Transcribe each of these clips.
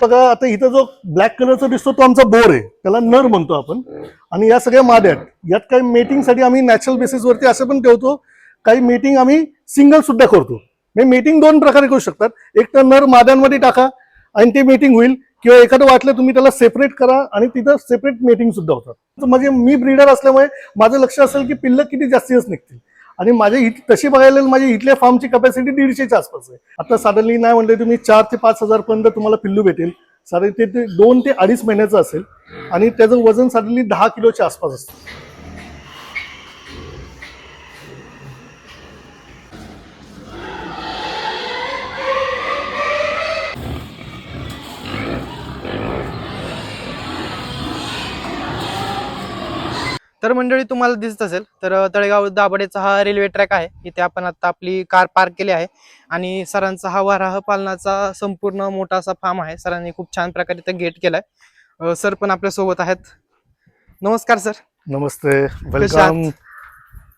बघा आता इथं जो ब्लॅक कलरचा दिसतो तो आमचा बोर आहे. त्याला नर म्हणतो आपण. आणि या सगळ्या माद्यात यात काही मेटिंगसाठी आम्ही नॅचरल बेसिसवरती असं पण ठेवतो. काही मेटिंग आम्ही सिंगल सुद्धा करतो. म्हणजे मेटिंग दोन प्रकारे करू शकतात. एक तर नर माद्यांमध्ये टाका आणि ते मेटिंग होईल. किंवा एखादं वाटलं तुम्ही त्याला सेपरेट करा आणि तिथं सेपरेट मेटिंग सुद्धा होतात. म्हणजे मी ब्रीडर असल्यामुळे माझं लक्ष असेल की पिल्लं किती जास्ती निघतील. आणि माझ्या इथ तशी बघायला माझ्या इथल्या फार्मची कपॅसिटी दीडशेच्या आसपास आहे. आता सडनली नाही म्हणले तुम्ही चार ते पाच हजारपर्यंत तुम्हाला पिल्लू भेटेल. साधारण ते ते दोन ते अडीच महिन्याचं असेल. आणि त्याचं वजन सडनली दहा किलोच्या आसपास असतं. तर मंडळी तुम्हाला दिसत असेल तर तळेगाव दाभाडेचा हा रेल्वे ट्रॅक आहे. इथे आपण आता आपली कार पार्क केली आहे आणि सरांचा हा वराह पालनाचा संपूर्ण मोठा असा फार्म आहे. सरांनी खूप छान प्रकारे इथं गेट केलाय. सर पण आपल्यासोबत आहेत. नमस्कार सर. नमस्ते. वेलकम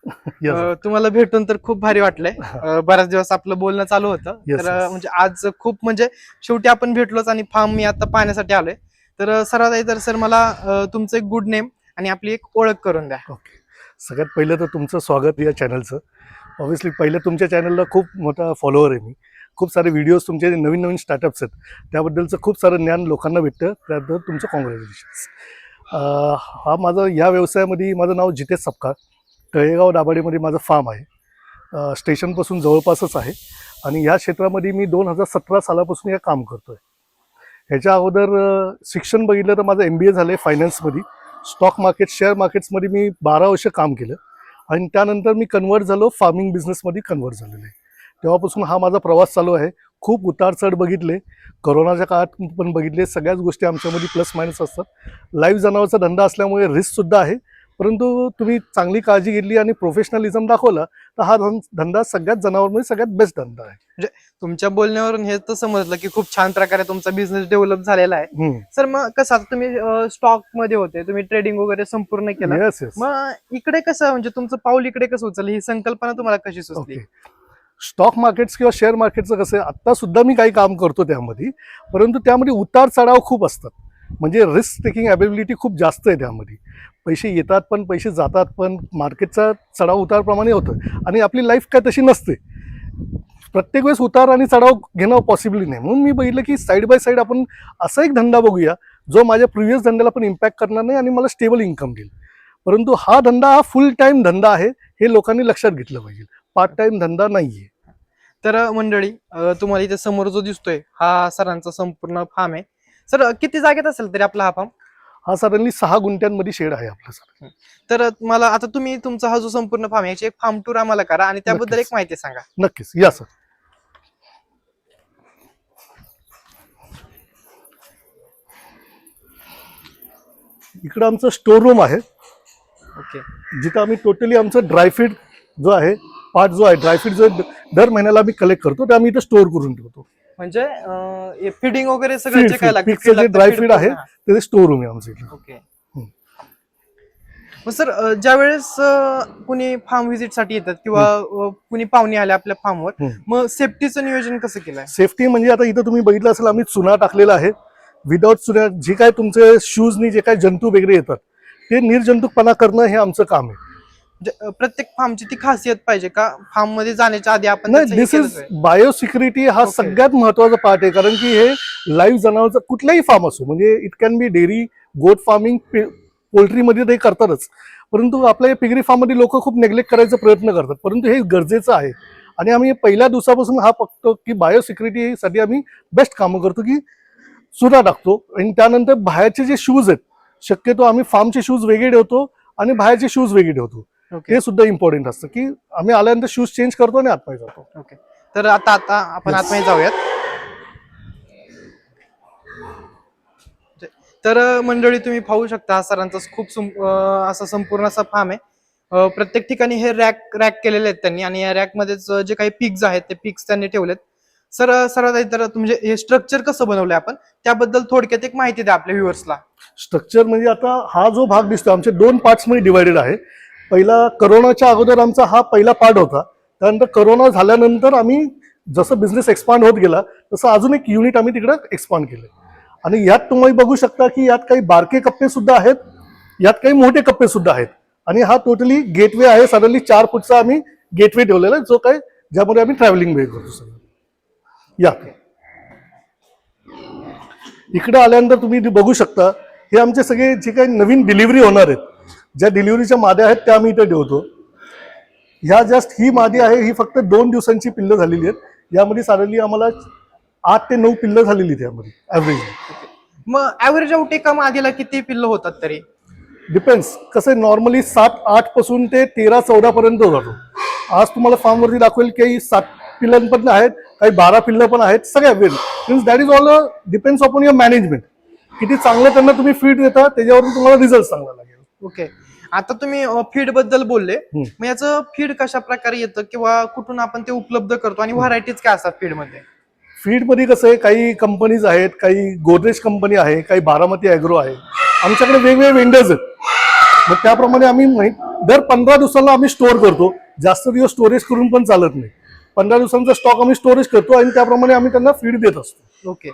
तुम्हाला भेटून तर खूप भारी वाटलंय. बऱ्याच दिवस आपलं बोलणं चालू होतं. तर. म्हणजे आज खूप म्हणजे शेवटी आपण भेटलोच आणि फार्म मी आता पाहण्यासाठी आलोय. तर सर्वात तर सर मला तुमचं एक गुड नेम आणि आपली एक ओळख करून द्या. ओके. सगळ्यात पहिलं तर तुमचं स्वागत या चॅनलचं. ऑब्व्हियसली पहिलं तुमच्या चॅनलला खूप मोठा फॉलोअर आहे मी. खूप सारे व्हिडिओज तुमचे नवीन नवीन स्टार्टअप्स आहेत त्याबद्दलचं खूप सारं ज्ञान लोकांना भेटतं. त्याबद्दल तुमचं कॉंग्रॅच्युलेशन्स हा माझा या व्यवसायामध्ये माझं नाव जितेश सपकाळ. तळेगाव दाभाडेमध्ये माझं फार्म आहे. स्टेशनपासून जवळपासच आहे. आणि या क्षेत्रामध्ये मी दोन हजार सतरा सालापासून या काम करतो आहे ह्याच्या अगोदर शिक्षण बघितलं तर माझं एम बी ए झालं आहे फायनान्समध्ये स्टॉक मार्केट शेअर मार्केट्समध्ये मी बारा वर्ष काम केलं. आणि त्यानंतर मी कन्वर्ट झालो फार्मिंग बिझनेसमध्ये कन्वर्ट झालेलो आहे. तेव्हापासून हा माझा प्रवास चालू आहे. खूप उतार चढ बघितले. करोनाच्या काळात पण बघितले. सगळ्याच गोष्टी आमच्यामध्ये प्लस मायनस असतात. लाईव्ह जनावरचा धंदा असल्यामुळे रिस्कसुद्धा आहे. परंतु तुम्ही चांगली काळजी घेतली आणि प्रोफेशनलिझम दाखवला तर हा धंदा सगळ्यात जनावरमध्ये सगळ्यात बेस्ट धंदा आहे. तुमच्या बोलण्यावरून हे तर समजलं की खूप छान प्रकारे तुमचा बिझनेस डेव्हलप झालेला आहे. सर मग कसं आता तुम्ही स्टॉकमध्ये होते तुम्ही ट्रेडिंग वगैरे संपूर्ण केलं. मग इकडे कसं म्हणजे तुमचं पाऊल इकडे कसं उचललं? ही संकल्पना तुम्हाला कशी सुचली? स्टॉक मार्केट्स किंवा शेअर मार्केटचं कसं आहे आत्ता सुद्धा मी काही काम करतो त्यामध्ये परंतु त्यामध्ये उतार चढाव खूप असतात. म्हणजे रिस्क टेकिंग ॲबिलिटी खूप जास्त आहे त्यामध्ये. पैसे येतात पण पैसे जातात पण मार्केटचा चढाव उतारप्रमाणे होतं आणि आपली लाईफ काय तशी नसते. प्रत्येक वेळेस उतार आणि चढाव घेणं पॉसिबल नाही. म्हणून मी बघितलं की साईड बाय साईड आपण असा एक धंदा बघूया जो माझ्या प्रिव्हियस धंद्याला पण इम्पॅक्ट करणार नाही आणि मला स्टेबल इन्कम देईल. परंतु हा धंदा हा फुल टाईम धंदा आहे हे लोकांनी लक्षात घेतलं पाहिजे. पार्ट टाइम धंदा नाही आहे तर मंडळी तुम्हाला इथे समोर जो दिसतोय हा सरांचा संपूर्ण फार्म आहे. सर किती जागेत असेल तरी आपला हा फार्म हा सडनली सहा गुंठ्यांमध्ये शेड आहे आपला सर. तर मला आता तुम्ही तुमचा हा जो संपूर्ण फार्म याची एक फार्म टूर आम्हाला करा आणि त्याबद्दल नक्कीच. एक माहिती सांगा. नक्कीच. या सर. इकडं आमचं स्टोर रूम आहे. ओके. जिथं आम्ही टोटली आमचं ड्रायफ्रूट जो आहे पार्ट जो आहे ड्रायफ्रूट जो दर महिन्याला आम्ही कलेक्ट करतो ते आम्ही इथं स्टोअर करून ठेवतो. म्हणजे फिडिंग वगैरे सगळं जे काय. लागतं जे feed पण- आहे. ते स्टोर रूम आहे आमचं ओके. सर ज्या वेळेस कुणी फार्म व्हिजिटसाठी येतात किंवा कुणी पाहुणे आले आपल्या फार्मवर. मग सेफ्टीचं नियोजन कसं केलंय? सेफ्टी म्हणजे आता इथं तुम्ही बघितलं असेल आम्ही चुना टाकलेला आहे. विदाऊट चुन्या जे काय तुमचे शूजनी जे काय जंतू वगैरे येतात ते निर्जंतुकपणा करणं हे आमचं काम आहे. प्रत्येक फार्मची ती खासियत पाहिजे का? फार्ममध्ये जाण्याच्या आधी आपण नाही दिस इज? बायोसिक्युरिटी हा. सगळ्यात महत्त्वाचा पार्ट आहे. कारण की हे लाईव्ह जनावरचं कुठलाही फार्म असो म्हणजे it can be dairy goat farming पोल्ट्रीमध्ये ते करतातच. परंतु आपल्या या पिगरी फार्ममध्ये लोक खूप नेग्लेक्ट करायचा प्रयत्न करतात. परंतु हे गरजेचं आहे. आणि आम्ही पहिल्या दिवसापासून हा बघतो की बायोसिक्युरिटीसाठी आम्ही बेस्ट कामं करतो की चुना टाकतो. आणि त्यानंतर बाहेरचे जे शूज आहेत शक्यतो आम्ही फार्मचे शूज वेगळे ठेवतो आणि बाहेरचे शूज वेगळे ठेवतो. हे सुद्धा इम्पॉर्टंट असतं की आम्ही आल्यानंतर शूज चेंज करतो आणि आतमध्ये जातो. ओके तर आता आता आपण Yes. आतमध्ये जाऊयात. तर अ, मंडळी तुम्ही पाहू शकता हा सरांचा खूप सं- अ, असा संपूर्ण असा फार्म आहे. अ, प्रत्येक ठिकाणी हे रॅक रॅक केलेले आहेत त्यांनी आणि या रॅक मध्येच जे काही पिग्स आहेत ते पिग्स त्यांनी ठेवलेत. सर आधी तर म्हणजे हे स्ट्रक्चर कसं बनवलंय आपण? त्याबद्दल थोडक्यात एक माहिती द्या आपल्या व्ह्युअर्सला स्ट्रक्चर म्हणजे आता हा जो भाग दिसतो आमचे दोन पार्ट्समध्ये डिवायडेड आहे. पहिला करोनाच्या अगोदर आमचा हा पहिला पार्ट होता. त्यानंतर करोना झाल्यानंतर आम्ही जसं बिझनेस एक्सपांड होत गेला तसं अजून एक युनिट आम्ही तिकडं एक्सपांड केलं आणि यात तुम्ही बघू शकता की यात काही बारके कप्पे सुद्धा आहेत यात काही मोठे कप्पे सुद्धा आहेत. आणि हा टोटली गेटवे आहे. सडनली चार फूटचा आम्ही गेटवे ठेवलेला आहे जो काय ज्यामध्ये आम्ही ट्रॅव्हलिंग वेळ करतो सगळं. या. इकडे आल्यानंतर तुम्ही बघू शकता हे आमचे सगळे जे काही नवीन डिलिव्हरी होणार आहेत ज्या डिलिव्हरीच्या माद्या आहेत त्या आम्ही इथे ठेवतो ह्या जस्ट ही मादी आहे ही फक्त दोन दिवसांची पिल्लं झालेली आहेत. यामध्ये साधारण आम्हाला आठ ते नऊ पिल्लं झालेली आहेत यामध्ये ॲव्हरेज मग ऍव्हरेज आउट एका मादीला किती पिल्ल होतात तरी? डिपेंड्स कसं नॉर्मली सात आठपासून ते तेरा चौदा पर्यंत जातो. आज तुम्हाला फार्मवरती दाखवेल काही सात पिल्लांपर्यंत आहेत काही बारा पिल्लं पण आहेत सगळ्या well means that is all depends upon your management किती चांगलं त्यांना तुम्ही फीड देता त्याच्यावरून तुम्हाला रिझल्ट चांगला लागेल. ओके आता तुम्ही फीडबद्दल बोलले. मग याचं फीड कशा प्रकारे येतं किंवा कुठून आपण ते उपलब्ध करतो आणि व्हरायटीज काय असतात फीडमध्ये फीडमध्ये कसं आहे काही कंपनीज आहेत काही गोदरेज कंपनी आहे काही बारामती ॲग्रो आहे. आमच्याकडे वेगवेगळे वेंडर्स आहेत. मग त्याप्रमाणे आम्ही माहित- दर पंधरा दिवसाला आम्ही स्टोअर करतो. जास्त दिवस स्टोरेज करून पण चालत नाही. पंधरा दिवसांचा स्टॉक आम्ही स्टोरेज करतो आणि त्याप्रमाणे आम्ही त्यांना फीड देत असतो. ओके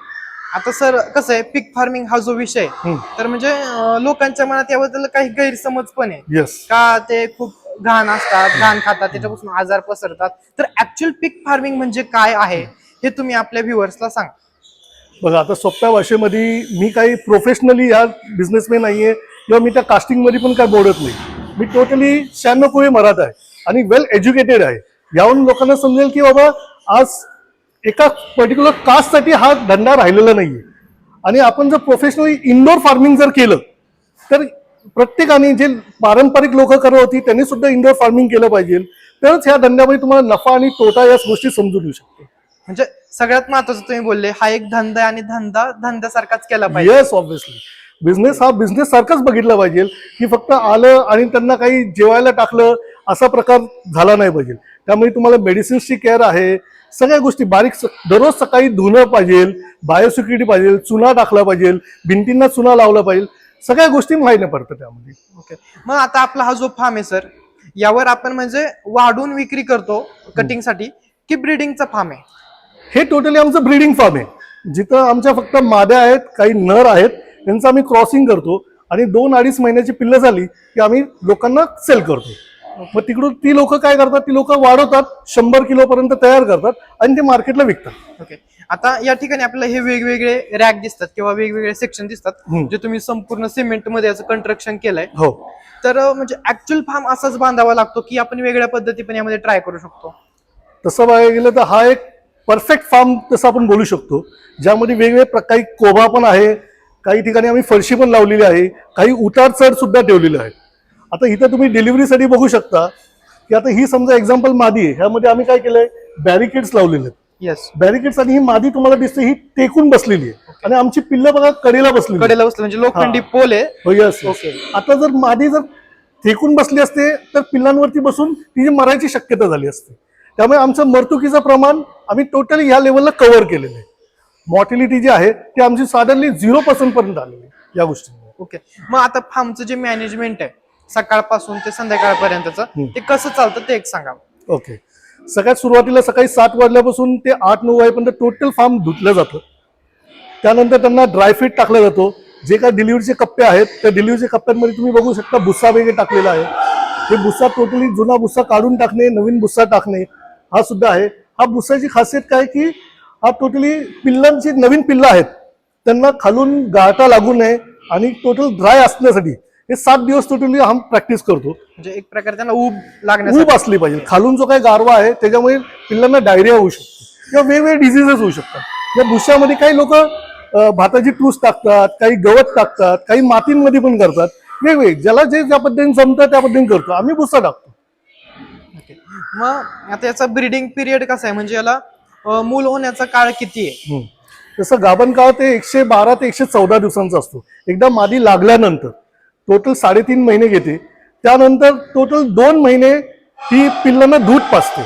आता सर कसं आहे पीक फार्मिंग हा जो विषय आहे, हम्म. तर म्हणजे अं, लोकांच्या मनात याबद्दल काही गैरसमज पण आहे. येस का ते खूप घाण असतात घाण खातात त्याच्यापासून आजार पसरतात. तर ऍक्च्युअल पीक फार्मिंग म्हणजे काय आहे हे तुम्ही आपल्या व्ह्युअर्सला सांगा. बघा आता सोप्या भाषेमध्ये मी काही प्रोफेशनली ह्या बिझनेसमॅन नाहीये किंवा मी त्या कास्टिंगमध्ये पण काय बोलत नाही. मी टोटली शहाण्णव कोळी मराठा आहे आणि वेल एज्युकेटेड आहे. यावरून लोकांना समजेल की बाबा आज एका पर्टिक्युलर कास्टसाठी हा धंदा राहिलेला नाहीये. आणि आपण जर प्रोफेशनली इनडोर फार्मिंग जर केलं तर प्रत्येकाने जे पारंपरिक लोक करत होती त्यांनी सुद्धा इनडोर फार्मिंग केलं पाहिजे. तरच ह्या धंद्यामध्ये तुम्हाला नफा आणि तोटा या गोष्टी समजून येऊ शकतो म्हणजे सगळ्यात महत्वाचं तुम्ही बोलले हा एक धंदा आहे आणि धंदा धंद्यासारखाच केला पाहिजे. येस ऑब्विसली बिझनेस हा बिझनेस सारखाच बघितला पाहिजे की फक्त आलं आणि त्यांना काही जेवायला टाकलं असा प्रकार झाला नाही पाहिजे. त्यामुळे तुम्हाला मेडिसिन्सची केअर आहे. सगळ्या गोष्टी बारीक दररोज सकाळी धुणं पाहिजे बायोसिक्युरिटी पाहिजे चुना टाकला पाहिजे भिंतींना चुना लावला पाहिजे सगळ्या गोष्टी माहिती पडतात त्यामध्ये. ओके मग आता आपला हा जो फार्म आहे सर यावर आपण म्हणजे वाढून विक्री करतो कटिंगसाठी की ब्रिडिंगचा फार्म आहे? हे टोटली आमचं ब्रीडिंग फार्म आहे. जिथं आमच्या फक्त माद्या आहेत काही नर आहेत त्यांचं आम्ही क्रॉसिंग करतो. आणि दोन अडीच महिन्याची पिल्लं झाली की आम्ही लोकांना सेल करतो. मग तिकडून ती लोक काय करतात? ती लोक वाढवतात शंभर किलो पर्यंत तयार करतात आणि ते मार्केटला विकतात. ओके आता या ठिकाणी आपल्याला हे वेगवेगळे रॅक दिसतात किंवा वेगवेगळे सेक्शन दिसतात. जे तुम्ही संपूर्ण सिमेंटमध्ये याचं कंस्ट्रक्शन केलंय. हो. तर म्हणजे ऍक्च्युअल फार्म असाच बांधावा लागतो की आपण वेगळ्या पद्धती पण यामध्ये ट्राय करू शकतो? तसं बघायला गेलं तर हा एक परफेक्ट फार्म तसं आपण बोलू शकतो. ज्यामध्ये वेगवेगळे काही कोबा पण आहे काही ठिकाणी आम्ही फरशी पण लावलेली आहे काही उतार चढ सुद्धा ठेवलेले आहेत. आता इथं तुम्ही डिलिव्हरीसाठी बघू शकता की आता ही समजा एक्झाम्पल मादी आहे. ह्यामध्ये आम्ही काय केलंय? बॅरिकेड्स लावलेले आहेत. येस बॅरिकेड्स आणि ही मादी तुम्हाला दिसते ही टेकून बसलेली आहे. आणि आमची पिल्लं बघा कडेला आहेत. कडेला बसलं म्हणजे लोखंडी पोल आहे. हो, yes, yes. Okay. आता जर मादी जर फेकून बसली असते तर पिल्लांवरती बसून तिची मरायची शक्यता झाली असते. त्यामुळे आमचं मर्तुकीचं प्रमाण आम्ही टोटली ह्या लेवलला कव्हर केलेलं आहे. मॉर्टिलिटी जी आहे ती आमची साधारणली झिरो पर्सेंट पर्यंत आलेली आहे या गोष्टींमुळे. ओके मग आता फार्मचं जे मॅनेजमेंट आहे सकाळपासून ते संध्याकाळपर्यंतचं. ते कसं चालतं ते एक सांगा. ओके. सगळ्यात सुरुवातीला सकाळी सात वाजल्यापासून ते आठ नऊ वाजेपर्यंत टोटल फार्म धुतलं जातं. त्यानंतर त्यांना ड्रायफीट टाकला जातो. जे काय डिलिव्हरीचे कप्पे आहेत त्या डिलिव्हरीच्या कप्प्यांमध्ये तुम्ही बघू शकता भुस्सा वगैरे टाकलेला आहे. हे भुस्सा टोटली जुना भुस्सा काढून टाकणे नवीन भुस्सा टाकणे हा सुद्धा आहे. हा भुस्साची खासियत काय की हा टोटली पिल्लांची नवीन पिल्लं आहेत. त्यांना खालून गाळटा लागू नये आणि टोटल ड्राय असण्यासाठी हे सात दिवस टोटली हा प्रॅक्टिस करतो. म्हणजे एक प्रकारे त्यांना ऊब लागण्यासाठी. ऊब असली पाहिजे. खालून जो काही गारवा आहे त्याच्यामुळे पिल्लांना डायरिया होऊ शकतो. किंवा वेगवेगळे डिझिजेस होऊ शकतात. या भुश्यामध्ये काही लोक भाताची टूस टाकतात काही गवत टाकतात काही मातींमध्ये पण करतात. वेगवेगळे. ज्याला जे ज्या पद्धतीने जमतं त्या पद्धतीने करतो. आम्ही भुस्सा टाकतो. मग आता याचा ब्रीडिंग पिरियड कसा आहे? म्हणजे याला मूल होण्याचा काळ किती आहे. तसं गाभण काळ ते एकशे बारा ते एकशे चौदा दिवसांचा असतो. एकदा मादी लागल्यानंतर. टोटल साडेतीन महिने घेते. त्यानंतर टोटल दोन महिने ही पिल्लांना दूध पाजते.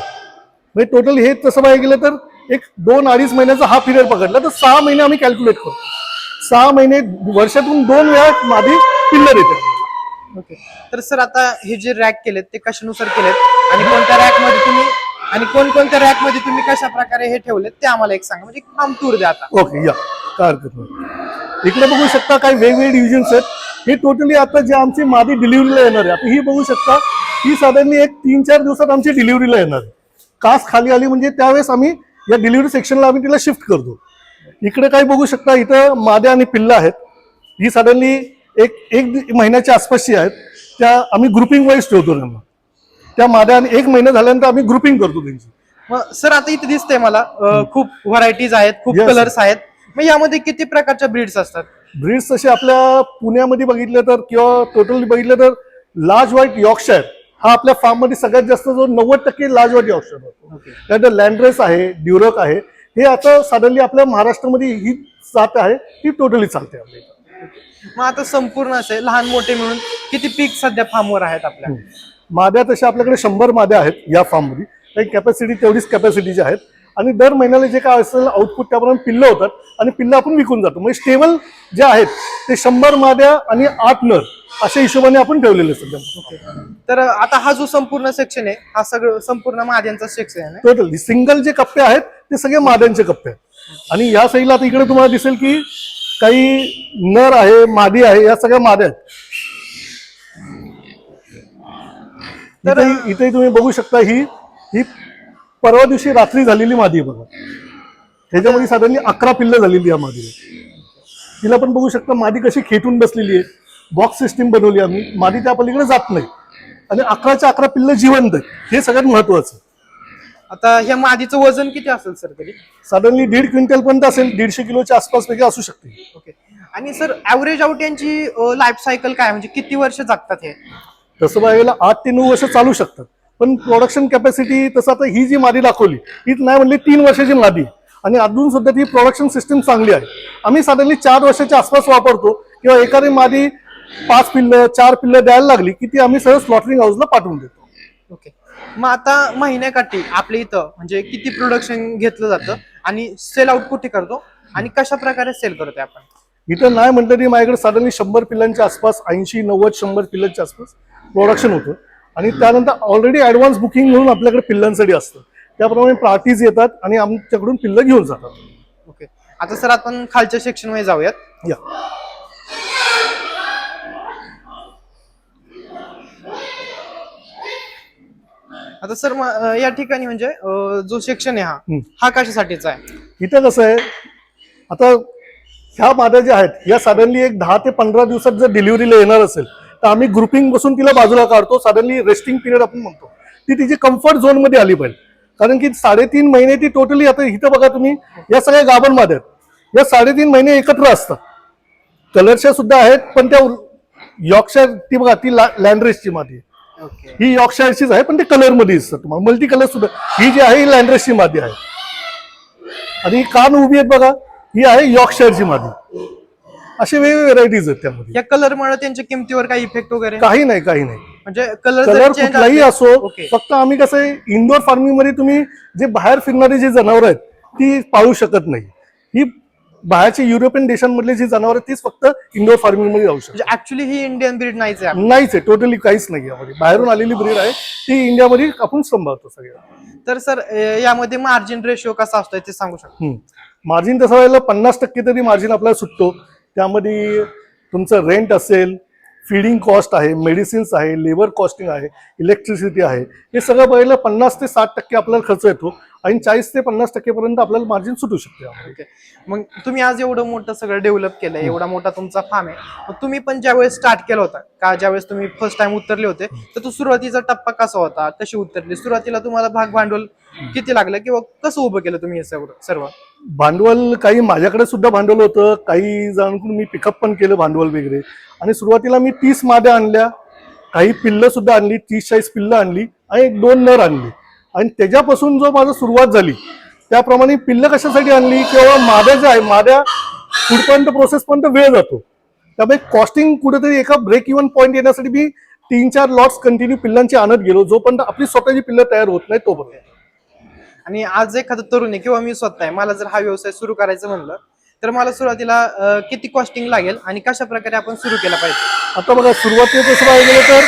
म्हणजे टोटल हे तसं बघायला गेलं तर एक दोन अडीच महिन्याचा हा पिरियड पकडला तर सहा महिने आम्ही कॅल्क्युलेट करतो. सहा महिने वर्षातून दोन वेळा मादी पिल्लं देते. ओके. तर सर आता हे जे रॅक केलेत ते कशानुसार केलेत? आणि कोणत्या रॅकमध्ये तुम्ही आणि कोणकोणत्या रॅकमध्ये तुम्ही कशा प्रकारे हे ठेवलेत ते आम्हाला एक सांगा. म्हणजे फार्म टूर द्या आता. ओके या. काय हरकत नाही. इकडे बघू शकता काही वेगवेगळे डिव्हिजन्स आहेत. हे टोटली आता जे आमची मादी डिलिव्हरीला येणार आहे. आता ही बघू शकता ही साधारण एक तीन चार दिवसात आमची डिलिव्हरीला येणार आहे. कास खाली आली म्हणजे त्यावेळेस आम्ही या डिलिव्हरी सेक्शनला आम्ही तिला शिफ्ट करतो. इकडे काही बघू शकता इथं माद्या आणि पिल्लं आहेत. ही सडनली एक एक महिन्याच्या आसपासची आहेत. त्या आम्ही ग्रुपिंग वाईज ठेवतो त्यांना. त्या माद्या आणि एक महिना झाल्यानंतर आम्ही ग्रुपिंग करतो त्यांची. मग सर आता इथे दिसतंय मला अं, खूप व्हरायटीज आहेत खूप Yes. कलर्स आहेत. मग यामध्ये किती प्रकारच्या ब्रीड्स असतात? ब्रीड्स तसे आपल्या पुण्यामध्ये बघितलं तर किंवा टोटली बघितलं तर लार्ज व्हाईट यॉर्कशायर हा आपल्या फार्ममध्ये सगळ्यात जास्त जो नव्वद टक्के लार्ज व्हाईट यॉर्कशायर होतो. त्यानंतर लँड्रेस आहे ड्युरक आहे. हे आता सडनली आपल्या महाराष्ट्रामध्ये ही जात आहे ती टोटली चालते आपल्या. मग आता संपूर्ण असे लहान मोठे मिळून किती पीक सध्या फार्मवर आहेत आपल्या? माद्या तशा आपल्याकडे शंभर माद्या आहेत या फार्ममध्ये काही कॅपॅसिटी तेवढीच कॅपॅसिटीच्या आहेत. आणि दर महिन्याला जे काय असेल आउटपुट त्याप्रमाणे पिल्लं होतात आणि पिल्लं आपण विकून जातो. म्हणजे स्टेबल जे आहेत ते शंभर माद्या आणि आठ नर अशा हिशोबाने आपण ठेवलेले सध्या. तर आता हा जो संपूर्ण सेक्शन आहे हा सगळं संपूर्ण माद्यांचा सेक्शन आहे? टोटल सिंगल जे कप्पे आहेत ते सगळे माद्यांचे कप्पे आहेत. आणि या साईडला आता इकडे तुम्हाला दिसेल की काही नर आहे मादी आहे या सगळ्या माद्या आहेत. तर- इथे तुम्ही बघू शकता ही ही परवा दिवशी रात्री झालेली मादी आहे बघा. त्याच्यामध्ये साधारण अकरा पिल्लं झालेली आहे मादीला तिला पण बघू शकता मादी कशी खेटून बसलेली आहे. बॉक्स सिस्टीम बनवली आम्ही. मादी त्या पलीकडे जात नाही. आणि अकराच्या अकरा पिल्लं जिवंत हे सगळ्यात महत्वाचं. आता ह्या मादीचं वजन किती असेल सर तरी? साधारणली दीड क्विंटल पर्यंत असेल. दीडशे किलोच्या आसपास पैकी असू शकते. ओके. आणि सर ऍव्हरेज आउट यांची लाईफ सायकल काय? म्हणजे किती वर्ष जगतात हे? तसं बघायला आठ ते नऊ वर्ष चालू शकतात. पण प्रोडक्शन कॅपॅसिटी तसं आता ही जी मादी दाखवली ही नाही म्हणली तीन वर्षाची मादी. आणि अजून सुद्धा ती प्रोडक्शन सिस्टीम चांगली आहे. आम्ही साधारणली चार वर्षाच्या आसपास वापरतो किंवा एखादी मादी पाच पिल्लं चार पिल्लं द्यायला लागली की ती आम्ही सरळ स्लॉटरिंग हाऊसला पाठवून देतो. ओके मग आता महिन्याकाठी आपल्या इथं म्हणजे किती प्रोडक्शन घेतलं जातं आणि सेल आउट कुठे करतो आणि कशा प्रकारे सेल करतोय आपण? इथं नाही म्हटलं तरी माझ्याकडे साधारण शंभर पिल्लांच्या आसपास ऐंशी नव्वद शंभर पिल्लांच्या आसपास प्रोडक्शन होतं. आणि त्यानंतर ऑलरेडी ऍडव्हान्स बुकिंग म्हणून आपल्याकडे पिल्लांसाठी असतं. त्याप्रमाणे पार्टीज येतात आणि आमच्याकडून पिल्लं घेऊन जातात. ओके आता सर आपण खालच्या सेक्शनमध्ये जाऊयात. या. आता सर या ठिकाणी म्हणजे जो सेक्शन आहे हा. हा कशासाठीचा आहे? इथं कसं आहे आता ह्या माद्या ज्या आहेत या साधारणली एक दहा ते पंधरा दिवसात जर डिलिव्हरीला येणार असेल तर आम्ही ग्रुपिंग बसून तिला बाजूला काढतो. साधारणली रेस्टिंग पिरियड आपण म्हणतो. ती तिची कम्फर्ट झोनमध्ये आली पाहिजे. कारण की साडेतीन महिने ती टोटली आता इथं बघा तुम्ही या सगळ्या गाभण माद्या आहेत. या साडेतीन महिने एकत्र असतात. कलरच्या सुद्धा आहेत पण त्या यॉर्कशायर ती बघा ती लँड्रेसची आहे. ओके ही यॉर्कशायरचीच आहे पण ते कलरमध्ये दिसतात तुम्हाला. मल्टी कलर सुद्धा. ही जी आहे ही लँड्रेसची मादी आहे. आणि ही कान उभी आहेत बघा. ही आहे यॉर्कशायरची मादी असे वेगवेगळे व्हेरायटीज आहेत त्यामध्ये. या कलर मुळे त्यांच्या किमतीवर काही इफेक्ट वगैरे? काही नाही काही नाही. म्हणजे कलर कलर कुठलाही असो फक्त आम्ही कसं आहे इंडोर फार्मिंगमध्ये तुम्ही जे बाहेर फिरणारी जी जनावर आहेत ती पाळू शकत नाही. ही बाहेरच्या युरोपियन देशांमधली जी जनावर आहेत तीच फक्त इंडोर फार्मिंगमध्ये जाऊ शकतात. म्हणजे ऍक्च्युली ही इंडियन ब्रीड नाहीच आहे. नाहीच आहे टोटली काहीच नाही यामध्ये. बाहेरून आलेली ब्रीड आहे ती इंडियामध्ये आपण सांभाळतो सगळ्या तर सर यामध्ये मार्जिन रेशिओ कसा असतोय ते सांगू शकतो? मार्जिन तसं व्हायला पन्नास टक्के तरी मार्जिन आपल्याला सुटतो. त्यामध्ये तुमचं रेंट असेल फीडिंग कॉस्ट आहे मेडिसिन्स आहे लेबर कॉस्टिंग आहे इलेक्ट्रिसिटी आहे हे सगळं बघायला पन्नास ते साठ टक्के आपल्याला खर्च येतो आणि चाळीस ते पन्नास टक्केपर्यंत आपल्याला मार्जिन सुटू शकते मग तुम्ही आज एवढं मोठं सगळं डेव्हलप केलंय एवढा मोठा तुमचा फार्म आहे. मग तुम्ही पण ज्यावेळेस स्टार्ट केला होता का ज्यावेळेस तुम्ही फर्स्ट टाइम उतरले होते तर तो सुरुवातीचा टप्पा कसा होता? कशी उतरली? सुरुवातीला तुम्हाला भाग भांडवल किती लागलं? किंवा कसं उभं केलं तुम्ही हे सगळं सर्व? भांडवल काही माझ्याकडे सुद्धा भांडवल होतं. काही जणांकडून मी पिकअप पण केलं भांडवल वगैरे. आणि सुरुवातीला मी तीस माद्या आणल्या. काही पिल्लं सुद्धा आणली तीस चाळीस पिल्लं आणली आणि एक दोन नर आणली. आणि त्याच्यापासून जो माझं सुरुवात झाली त्याप्रमाणे पिल्लं कशासाठी आणली? किंवा माद्या ज्या आहे माद्या पुढपर्यंत प्रोसेसपर्यंत वेळ जातो. त्यामुळे कॉस्टिंग कुठेतरी एका ब्रेक इव्हन पॉईंट येण्यासाठी मी तीन चार लॉट्स कंटिन्यू पिल्लांची आणत गेलो जोपर्यंत आपली स्वतःची पिल्लं तयार होत नाही तोपर्यंत. आणि आज एखादा तरुण आहे किंवा मी स्वतः आहे मला जर हा व्यवसाय सुरू करायचं म्हणलं तर मला सुरुवातीला किती कॉस्टिंग लागेल आणि कशा प्रकारे आपण सुरू केला पाहिजे? आता बघा सुरुवातीला तसं गेलं तर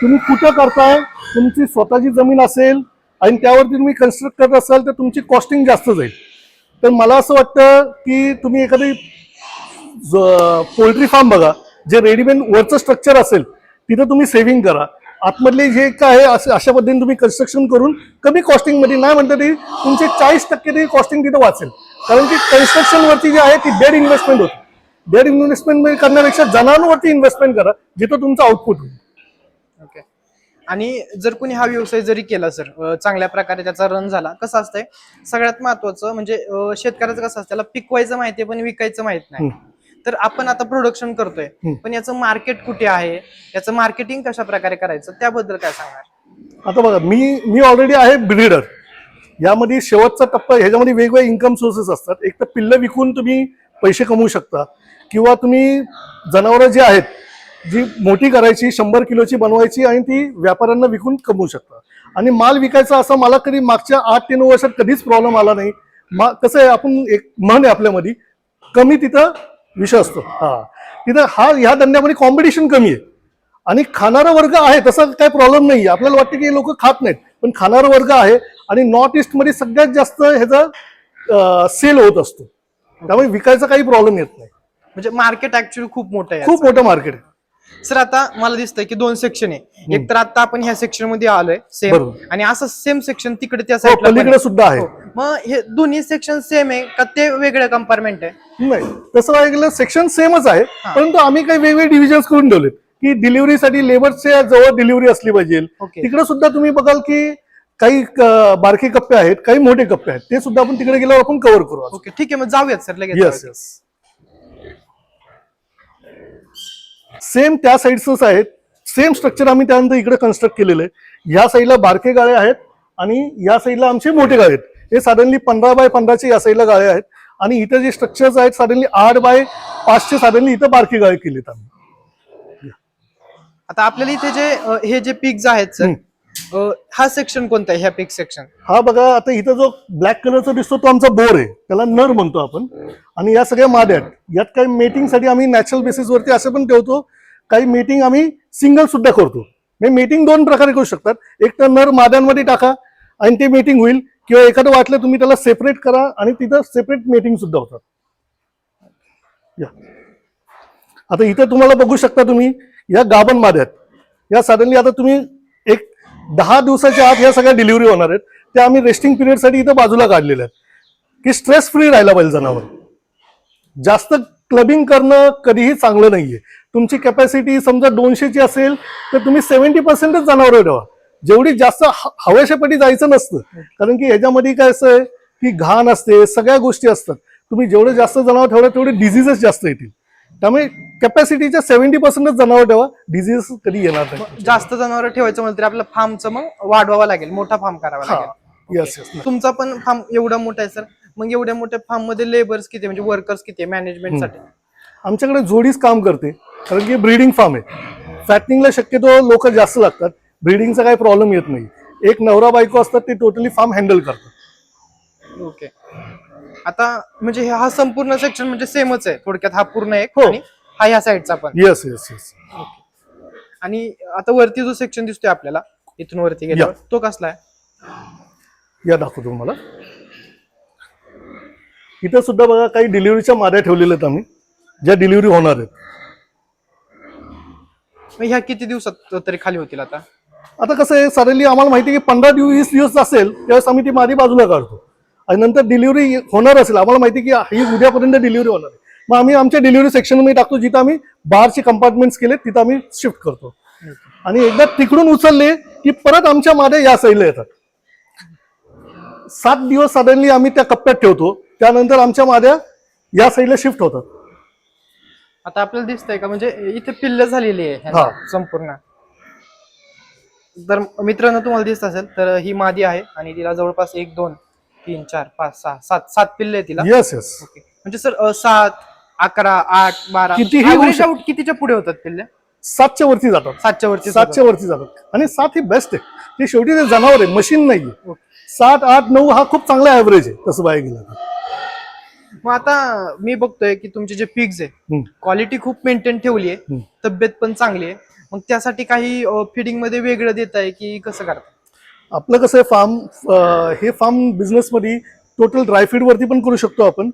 तुम्ही कुठं करताय तुमची स्वतःची जमीन असेल आणि त्यावरती तुम्ही कन्स्ट्रक्ट करत असाल तर तुमची कॉस्टिंग जास्त जाईल. तर मला असं वाटतं की तुम्ही एखादी पोल्ट्री फार्म बघा जे रेडीमेड वरचं स्ट्रक्चर असेल तिथं तुम्ही सेव्हिंग करा. आतमधले जे काय आहे असं- अशा पद्धतीने तुम्ही कन्स्ट्रक्शन करून कमी कॉस्टिंगमध्ये नाही म्हणता तरी तुमचे चाळीस टक्के तरी कॉस्टिंग तिथं वाचेल. कारण की कन्स्ट्रक्शन वरती जे आहे ती डेड इन्व्हेस्टमेंट होती. डेड इन्व्हेस्टमेंट करण्यापेक्षा जनावरांवरती इन्व्हेस्टमेंट करा जिथं तुमचं आउटपुट होईल. ओके आणि जर कोणी हा व्यवसाय जरी केला सर चांगल्या प्रकारे त्याचा रन झाला कसं असतंय? सगळ्यात महत्वाचं म्हणजे शेतकऱ्याचं कसं असतं? त्याला पिकवायचं माहितीये पण विकायचं माहीत नाही. तर आपण आता प्रोडक्शन करतोय. पण याचं मार्केट कुठे आहे? याचं मार्केटिंग कशा प्रकारे करायचं? त्याबद्दल काय सांगणार आता बघा मी मी ऑलरेडी आहे ब्रीडर यामध्ये शेवटचा टप्पा ह्याच्यामध्ये वेगवेगळे इन्कम सोर्सेस असतात. एक तर पिल्लं विकून तुम्ही पैसे कमवू शकता. किंवा तुम्ही जनावरं जी आहेत जी मोठी करायची शंभर किलोची बनवायची आणि ती व्यापाऱ्यांना विकून कमवू शकता. आणि माल विकायचा असं मला कधी मागच्या आठ ते नऊ वर्षात कधीच प्रॉब्लेम आला नाही. मा कसं आहे आपण एक म्हण आहे आपल्यामध्ये कमी तिथं विषय असतो. हा. तिथं हा ह्या धंद्यामध्ये कॉम्पिटिशन कमी आहे. आणि खाणारा वर्ग आहे तसा काही प्रॉब्लेम नाही. आपल्याला वाटतं की लोक खात नाहीत पण खाणारा वर्ग आहे आणि नॉर्थ ईस्टमध्ये सगळ्यात जास्त ह्याचा सेल होत असतो. त्यामुळे विकायचा काही प्रॉब्लेम येत नाही. म्हणजे मार्केट ऍक्च्युअली खूप मोठं आहे. खूप मोठं मार्केट आहे. सर आता मला दिसतंय की दोन सेक्शन आहे. एक तर आता आपण ह्या सेक्शनमध्ये आलोय सेम. आणि असं सेम सेक्शन तिकडे त्या हो, साईडला पलीकडे सुद्धा आहे. मग हे दोन्ही सेक्शन सेम आहे का ते वेगळे कंपार्टमेंट आहे? नाही तसं ऐकलं सेक्शन सेमच आहे हा. परंतु आम्ही काही वेगवेगळे डिव्हिजन करून ठेवलेत. की डिलिव्हरीसाठी लेबरच्या जवळ डिलिव्हरी असली पाहिजे. ओके तिकडे सुद्धा तुम्ही बघाल की काही क- बारके कप्पे आहेत काही मोठे कप्पे आहेत. ते सुद्धा आपण तिकडे गेल्यावर आपण कव्हर करू ओके ठीक आहे मग जाऊयात सर लगेच येस जाऊयात. येस सेम त्या साईडच आहेत. सेम स्ट्रक्चर आम्ही त्यानंतर इकडे कन्स्ट्रक्ट केलेलं आहे. या साईडला बारके गाळे आहेत आणि या साईडला आमचे मोठे गाळे आहेत. हे साधारणली पंधरा बाय पंधराचे या साईडला गाळे आहेत. आणि इथं जे स्ट्रक्चर्स आहेत साधारणली आठ बाय पाचशे साधारणली इथं बारके गाळे केलेत आम्ही. आता आपल्याला इथे जे हे जे पिक्स आहेत सर. हा सेक्शन कोणता आहे? ह्या पिक सेक्शन हा बघा आता इथं जो ब्लॅक कलरचा दिसतो तो आमचा बोर आहे. त्याला नर म्हणतो आपण. आणि या सगळ्या माद्या आहेत यात काही मेटिंगसाठी आम्ही नॅचरल बेसिसवरती असं पण ठेवतो. काही मेटिंग आम्ही सिंगल सुद्धा करतो. म्हणजे मेटिंग दोन प्रकारे करू शकतात. एक तर नर माद्यांमध्ये टाका आणि ते मेटिंग होईल. किंवा एखादं वाटलं तुम्ही त्याला सेपरेट करा आणि तिथं सेपरेट मेटिंग सुद्धा होतात. या. आता इथं तुम्हाला बघू शकता तुम्ही या गाभण माद्यात या सडनली आता तुम्ही एक दहा दिवसाच्या आत या सगळ्या डिलिव्हरी होणार आहेत. त्या आम्ही रेस्टिंग पिरियडसाठी इथं बाजूला काढलेल्या आहेत. की स्ट्रेस फ्री राहायला पाहिजे जनावर. जास्त क्लबिंग करणं कधीही चांगलं नाहीये. तुमची कॅपॅसिटी समजा दोनशेची असेल तर तुम्ही सेव्हन्टी पर्सेंटच जनावर ठेवा. जेवढी जास्त ह- हव्याशापटी जायचं नसतं. कारण की ह्याच्यामध्ये काय असं आहे की घाण असते सगळ्या गोष्टी असतात. तुम्ही जेवढे जास्त जनावर ठेवलं तेवढे डिझिजेस जास्त येतील. त्यामुळे कॅपॅसिटीच्या सेव्हन्टी पर्सेंटच जनावर ठेवा डिझिजेस कधी येणार नाही. जास्त जनावर ठेवायचं म्हणलं तरी आपलं फार्मचं मग वाढवावं लागेल मोठा फार्म करावा लागेल. येस येस तुमचा पण फार्म एवढा मोठा आहे सर मग एवढ्या मोठ्या फार्ममध्ये लेबर्स किती? म्हणजे वर्कर्स किती आहे? मॅनेजमेंटसाठी? आमच्याकडे जोडीच काम करते. कारण की ब्रीडिंग फार्म आहे. फॅटनिंगला शक्यतो लोक जास्त लागतात. ब्रीडिंगचा काही प्रॉब्लेम येत नाही. एक नवरा बायको असतात ते टोटली फार्म हँडल करतात. ओके आता म्हणजे हे- संपूर्ण सेक्शन म्हणजे सेमच आहे. थोडक्यात हा पूर्ण एक हो. आणि हा ह्या साईडचा पण. येस येस येस आणि आता वरती जो सेक्शन दिसतोय आपल्याला इथून वरती गेल्यावर तो कसला आहे? या दाखवतो तुम्हाला. इथं सुद्धा बघा काही डिलिव्हरीच्या माऱ्या ठेवलेल्या आहेत आम्ही ज्या डिलिव्हरी होणार आहेत. ह्या किती दिवसात तरी खाली होतील आता? आता कसं आहे सडनली आम्हाला माहिती आहे की पंधरा दिवस वीस दिवस असेल त्यावेळेस आम्ही ती मादी बाजूला काढतो. आणि नंतर डिलिव्हरी होणार असेल आम्हाला माहिती की ही उद्यापर्यंत डिलिव्हरी होणार आहे. मग आम्ही आमच्या डिलिव्हरी सेक्शनमध्ये टाकतो जिथं आम्ही बारचे कंपार्टमेंट्स केले तिथं आम्ही शिफ्ट करतो. आणि एकदा तिकडून उचलले की परत आमच्या माद्या या साईडला येतात. सात दिवस सडनली आम्ही त्या कप्प्यात ठेवतो त्यानंतर आमच्या माद्या या साईडला शिफ्ट होतात. आता आपल्याला दिसतंय का? म्हणजे इथे पिल्ल झालेली आहे हा. संपूर्ण. तर मित्रांनो तुम्हाला दिसत असेल तर ही मादी आहे आणि तिला जवळपास एक दोन तीन चार पाच सहा सात सात पिल्ले तिला. येस येस ओके म्हणजे सर सात अकरा आठ बारा कितीही होऊ Average out कितीच्या पुढे होतात पिल्ले? सातच्या वरती जातात. सातच्या वरती सातच्या वरती जातात. आणि सात ही बेस्ट आहे. ते शेवटी ते जनावर आहे मशीन नाहीये. ओके. सात आठ नऊ हा खूप चांगला ऍव्हरेज आहे तसं बाय गेलं तर. मग आता मी बघतोय की तुमचे जे पिग्स आहे हम्म. क्वालिटी खूप मेंटेन ठेवली आहे हम्म. तब्येत पण चांगली आहे. मग त्यासाठी काही फिडिंगमध्ये वेगळं देत आहे की कसं करता आपलं कसं आहे फार्म हे फार्म बिझनेसमध्ये टोटल ड्रायफीड वरती पण करू शकतो आपण.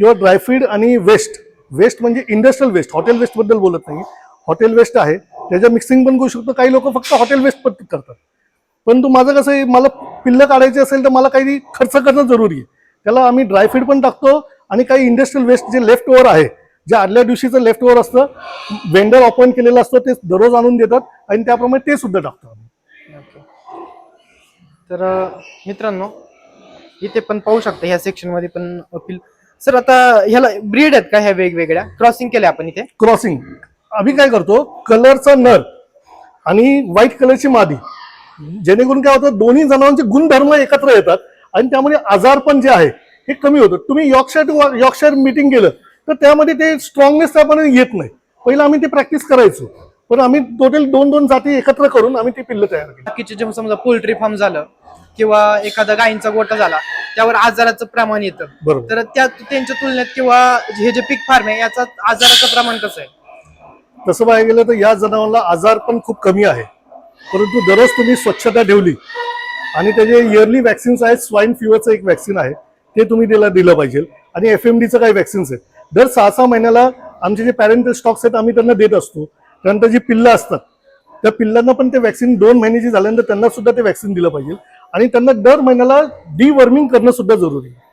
किंवा ड्रायफीड आणि वेस्ट वेस्ट म्हणजे इंडस्ट्रियल वेस्ट हॉटेल वेस्टबद्दल बोलत नाही. हॉटेल वेस्ट आहे. त्याच्या मिक्सिंग पण करू शकतो. काही लोक फक्त हॉटेल वेस्ट पण करतात. परंतु माझं कसं आहे मला पिल्लं काढायची असेल तर मला काही खर्च करणं जरुरी आहे. त्याला आम्ही ड्रायफीड पण टाकतो आणि काही इंडस्ट्रियल वेस्ट जे लेफ्ट ओव्हर आहे जे आदल्या दिवशीचं लेफ्ट ओव्हर असतं वेंडर अपॉइंट केलेलं असतं ते दररोज आणून देतात आणि त्याप्रमाणे ते सुद्धा टाकतो आम्ही. तर अं, मित्रांनो इथे पण पाहू शकता ह्या सेक्शनमध्ये पण अपील. सर आता ह्याला ब्रीड आहेत का ह्या वेगवेगळ्या? क्रॉसिंग केल्या आपण इथे? क्रॉसिंग आम्ही काय करतो कलरचा नर आणि व्हाईट कलरची मादी. जेणेकरून काय होतं दोन्ही जनावरांचे गुणधर्म एकत्र येतात आणि त्यामुळे आजार पण जे आहे हे कमी होतं तुम्ही यॉर्कशायर यॉर्कशायर मिटिंग केलं तर त्यामध्ये ते स्ट्रॉंगनेस त्याप्रमाणे येत नाही. पहिलं आम्ही ते प्रॅक्टिस करायचो. पण आम्ही टोटल दोन दोन जाती एकत्र करून आम्ही ती पिल्लं तयार केली. बाकीचे जे समजा पोल्ट्री फार्म झालं किंवा एखादा गायींचा गोठा झाला त्यावर आजाराचं प्रमाण येतं. बरोबर. तर त्या त्यांच्या तुलनेत किंवा हे जे पीक फार्म आहे याचा आजाराचं प्रमाण कसं आहे? तसं पाहायला गेलं तर या जनावरांना आजार पण खूप कमी आहे. परंतु दररोज तुम्ही स्वच्छता ठेवली आणि त्याचे इयरली वॅक्सिन्स आहेत स्वाईन फिवरचं एक वॅक्सिन आहे ते तुम्ही त्याला दिलं पाहिजे. आणि एफ एम डीचं काही वॅक्सिन्स आहेत. दर सहा सहा महिन्याला आमचे जे पॅरेंटल स्टॉक्स आहेत आम्ही त्यांना देत असतो. त्यानंतर जी पिल्लं असतात त्या पिल्लांना पण ते वॅक्सिन दोन महिन्याची झाल्यानंतर त्यांना सुद्धा ते वॅक्सिन दिलं पाहिजे. आणि त्यांना दर महिन्याला डिवर्मिंग करणं सुद्धा जरुरी आहे.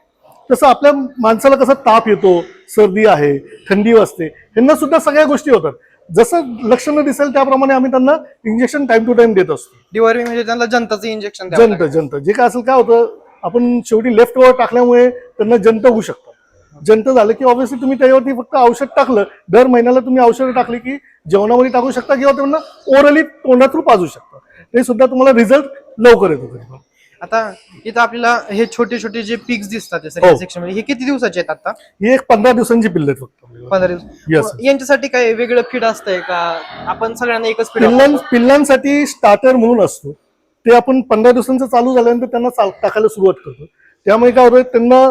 तसं आपल्या माणसाला कसं ताप येतो सर्दी आहे थंडी वाजते यांना सुद्धा सगळ्या गोष्टी होतात. जसं लक्षणं दिसेल त्याप्रमाणे आम्ही त्यांना इंजेक्शन टाइम टू टाइम देत असतो. डिवर्मिंग म्हणजे त्यांना जंताचं इंजेक्शन जंत जंत जे काय असेल काय होतं आपण शेवटी लेफ्ट ओव्हर टाकल्यामुळे त्यांना जंत होऊ शकतात जंत झालं की ऑब्व्हियसली तुम्ही त्याच्यावरती फक्त औषध टाकलं. दर महिन्याला तुम्ही औषधं टाकली की जेवणामध्ये टाकू शकता किंवा त्यांना ओरली तोंडा थ्रू पाजू शकता. ते सुद्धा तुम्हाला रिझल्ट लवकर येतो. आता इथं आपल्याला हे छोटे छोटे जे पिक्स दिसतात हो. हे किती दिवसाचे आहेत आता? ही एक पंधरा दिवसांची पिल्ल आहेत फक्त. पंधरा दिवस. यांच्यासाठी काय वेगळं फीड असतंय का? आपण सगळ्यांना एकच पिल्लां पिल्लांसाठी स्टार्टर म्हणून असतो. ते आपण पंधरा दिवसांचं चालू झाल्यानंतर त्यांना टाकायला सुरुवात करतो. त्यामुळे काय होतं त्यांना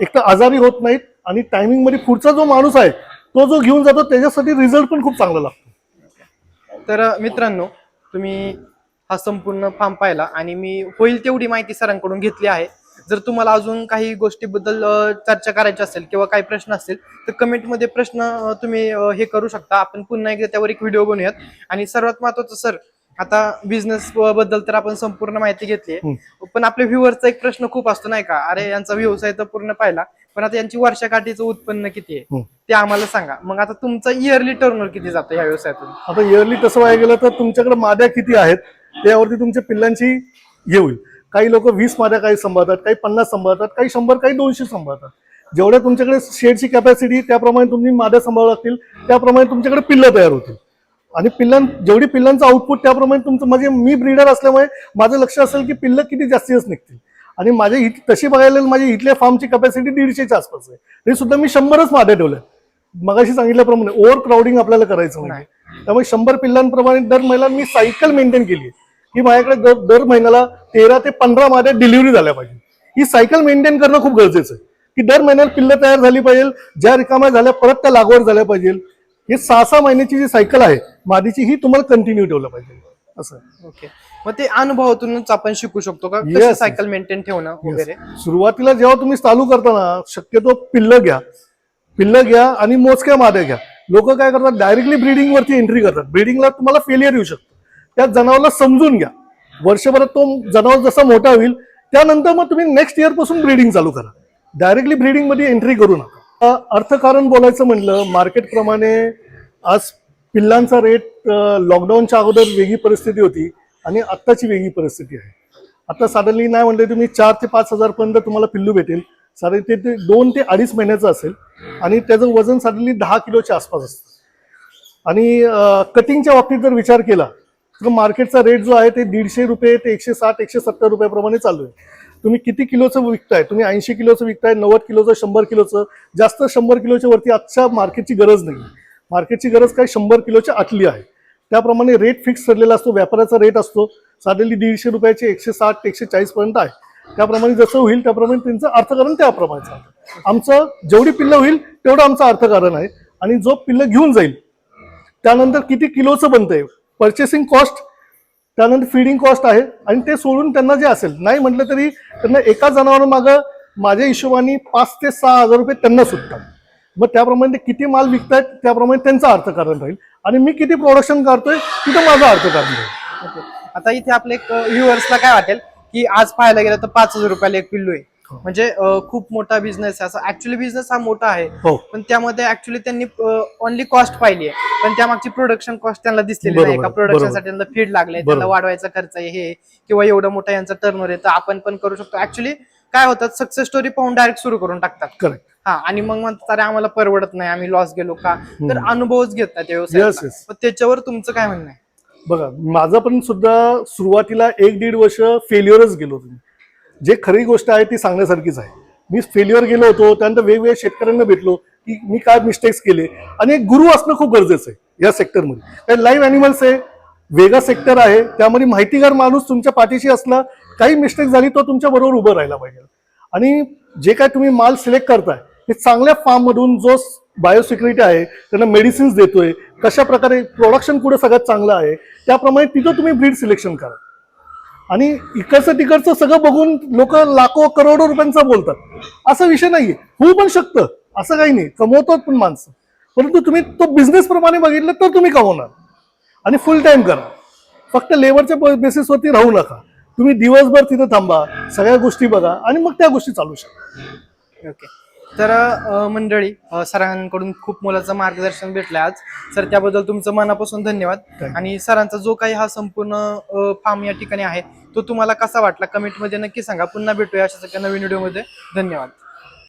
एक तर आजारी होत नाहीत आणि टायमिंगमध्ये पुढचा जो माणूस आहे तो जो घेऊन जातो त्याच्यासाठी रिझल्ट पण खूप चांगला लागतो. तर मित्रांनो तुम्ही हा संपूर्ण फार्म पाहिला आणि मी होईल तेवढी माहिती सरांकडून घेतली आहे. जर तुम्हाला अजून काही गोष्टीबद्दल चर्चा करायची असेल किंवा काही प्रश्न असतील तर कमेंटमध्ये प्रश्न तुम्ही हे करू शकता. आपण पुन्हा एकदा त्यावर एक व्हिडिओ बनवूयात. आणि सर्वात महत्वाचं सर आता बिझनेस बद्दल तर आपण संपूर्ण माहिती घेतली पण आपल्या व्ह्युअरचा एक प्रश्न खूप असतो नाही का? अरे यांचा व्यवसाय तर पूर्ण पाहिला पण आता यांची वर्षाकाठीचं उत्पन्न किती आहे. ते आम्हाला सांगा. मग आता तुमचा इयरली टर्नर किती जातो या व्यवसायातून? आता इयरली तसं व्हायला गेलं तर तुमच्याकडे माद्या किती आहेत त्यावरती तुमच्या पिल्लांची हे होईल. काही लोक वीस माद्या काही सांभाळतात काही पन्नास सांभाळतात काही शंभर काही दोनशे सांभाळतात जेवढ्या तुमच्याकडे शेडची कॅपॅसिटी त्याप्रमाणे तुम्ही माद्या सांभाळू लागतील त्याप्रमाणे तुमच्याकडे पिल्लं तयार होतील. आणि पिल्लां जेवढी पिल्लांचं आउटपुट त्याप्रमाणे तुमचं म्हणजे मी ब्रीडर असल्यामुळे माझं लक्ष असेल की पिल्लं किती जास्तीच निघतील. आणि माझ्या इथ तशी बघायला माझी इथल्या फार्मची कॅपॅसिटी दीडशेच्या आसपास आहे. तरी सुद्धा मी शंभरच माद्या ठेवल्या. मगाशी सांगितल्याप्रमाणे ओव्हर क्राऊडिंग आपल्याला करायचं नाही. त्यामुळे शंभर पिल्लांप्रमाणे दर महिन्याला मी सायकल मेंटेन केली की माझ्याकडे दर दर महिन्याला तेरा ते पंधरा माद्या डिलिव्हरी झाल्या पाहिजे. ही सायकल मेंटेन करणं खूप गरजेचं आहे. की दर महिन्याला पिल्लं तयार झाली पाहिजे ज्या रिकाम्या झाल्या परत त्या लागवड झाल्या पाहिजे. हे सहा सहा महिन्याची जी सायकल आहे मादीची ही तुम्हाला कंटिन्यू ठेवलं पाहिजे. असं. ओके मग ते अनुभवातूनच आपण शिकू शकतो का? कसं yes. सायकल मेंटेन ठेवणं वगैरे? सुरुवातीला जेव्हा तुम्ही चालू करताना शक्यतो पिल्लं घ्या. पिल्लं घ्या आणि मोजक्या माद्या घ्या. लोक काय करतात डायरेक्टली ब्रीडिंग वरती एंट्री करतात. ब्रीडिंगला तुम्हाला फेलियर येऊ शकतं. त्या जनावरला समजून घ्या. वर्षभरात तो जनावर जसा मोठा होईल त्यानंतर मग तुम्ही नेक्स्ट इयरपासून ब्रीडिंग चालू करा. डायरेक्टली ब्रीडिंगमध्ये एंट्री करू नका. अर्थकारण बोलायचं म्हणलं मार्केट प्रमाणे आज पिल्लांचा रेट लॉकडाऊनच्या अगोदर वेगळी परिस्थिती होती आणि आत्ताची वेगळी परिस्थिती आहे. आता सडनली नाही म्हणले तुम्ही चार ते पाच हजार पर्यंत तुम्हाला पिल्लू भेटेल. साडे ते ते दोन ते अडीच महिन्याचं असेल आणि त्याचं वजन सडनली दहा किलोच्या आसपास असतं. आणि कटिंगच्या बाबतीत जर विचार केला तर मार्केटचा रेट जो आहे ते दीडशे रुपये ते एकशे साठ एकशे सत्तर रुपयाप्रमाणे चालू आहे. तुम्ही किती किलोचं विकताय? तुम्ही ऐंशी किलोचं विकताय नव्वद किलोचं शंभर किलोचं. जास्त शंभर किलोच्या वरती आजच्या मार्केटची गरज नाही. मार्केटची गरज काय? शंभर किलोच्या आटली आहे. त्याप्रमाणे रेट फिक्स ठरलेला असतो व्यापाराचा रेट असतो. साधेली दीडशे रुपयाचे एकशे साठ एकशे चाळीसपर्यंत आहे. त्याप्रमाणे जसं होईल त्याप्रमाणे त्यांचं अर्थकारण त्याप्रमाणे चालतं आमचं जेवढी पिल्लं होईल तेवढं आमचं अर्थकारण आहे. आणि जो पिल्लं घेऊन जाईल त्यानंतर किती किलोचं बनतंय? पर्चेसिंग कॉस्ट त्यानंतर फिडिंग कॉस्ट आहे आणि ते सोडून त्यांना जे असेल नाही म्हटलं तरी त्यांना एका जनावर मागं माझ्या हिशोबाने पाच ते सहा हजार रुपये त्यांना सुटतात. मग त्याप्रमाणे ते किती माल विकतायत त्याप्रमाणे त्यांचा अर्थकारण राहील. आणि मी किती प्रोडक्शन करतोय तिथं माझं अर्थकारण राहील. आता इथे आपले एक uh, व्ह्युअर्सला काय वाटेल की आज पाहायला गेलं तर पाच हजार रुपयाला एक पिल्लू आहे. म्हणजे अं, खूप मोठा बिझनेस आहे. असं ऍक्च्युली बिझनेस हा मोठा आहे. हो. पण त्यामध्ये ऍक्च्युली त्यांनी ओनली कॉस्ट पाहिली आहे पण त्यामागची प्रोडक्शन कॉस्ट त्यांना दिसलेली नाही. का प्रोडक्शन बरोबर. साठी त्यांना फीड लागले त्यांना. वाढवायचा खर्च आहे हे किंवा एवढं मोठा यांचा टर्नर आहे तर आपण पण करू शकतो. ऍक्च्युली काय होतात सक्सेस स्टोरी पाहून डायरेक्ट सुरू करून टाकतात. हा आणि मग म्हणतात अरे आम्हाला परवडत नाही आम्ही लॉस गेलो का? तर अनुभवच घेत नाही त्या Yes, व्यवसायाचा yes. पण त्याच्यावर तुमचं काय म्हणणं आहे? बघा माझं पण सुद्धा सुरुवातीला एक दीड वर्ष फेल्युअरच गेलो तुम्ही जे खरी गोष्ट आहे ती सांगण्यासारखीच आहे. मी फेल्युअर गेलो होतो त्यानंतर वेगवेगळ्या शेतकऱ्यांना भेटलो की मी काय मिस्टेक्स केले. आणि एक गुरु असणं खूप गरजेचं आहे या सेक्टरमध्ये कारण लाईव्ह अॅनिमल्स आहे वेगळा सेक्टर आहे त्यामध्ये माहितीगार माणूस तुमच्या पाठीशी असला काही मिस्टेक झाली तो तुमच्या बरोबर उभं राहायला पाहिजे. आणि जे काय तुम्ही माल सिलेक्ट करताय हे चांगल्या फार्ममधून जो बायोसिक्युरिटी आहे त्यांना मेडिसिन्स देतोय कशा प्रकारे प्रोडक्शन कुठं सगळ्यात चांगलं आहे त्याप्रमाणे तिथं तुम्ही ब्रीड सिलेक्शन करा. आणि इकडचं तिकडचं सगळं बघून लोक लाखो करोडो रुपयांचं बोलतात. असा विषय नाहीये. होऊ पण शकतं. असं काही नाही. कमवतात पण माणसं. परंतु तुम्ही तो बिझनेस प्रमाणे बघितलं तर तुम्ही कमवणार. आणि फुल टाइम करा फक्त लेबरच्या बेसिसवरती राहू नका. तुम्ही दिवसभर तिथं थांबा. सगळ्या गोष्टी बघा आणि मग त्या गोष्टी चालू शकता ओके तर मंडळी सरांकडून खूप मोलाचं मार्गदर्शन भेटलं आज. सर त्याबद्दल तुमचं मनापासून धन्यवाद. आणि सरांचा जो काही हा संपूर्ण फार्म या ठिकाणी आहे तो तुम्हाला कसा वाटला? कमेंटमध्ये नक्की सांगा. पुन्हा भेटूया अशाच एका नवीन व्हिडिओमध्ये. धन्यवाद.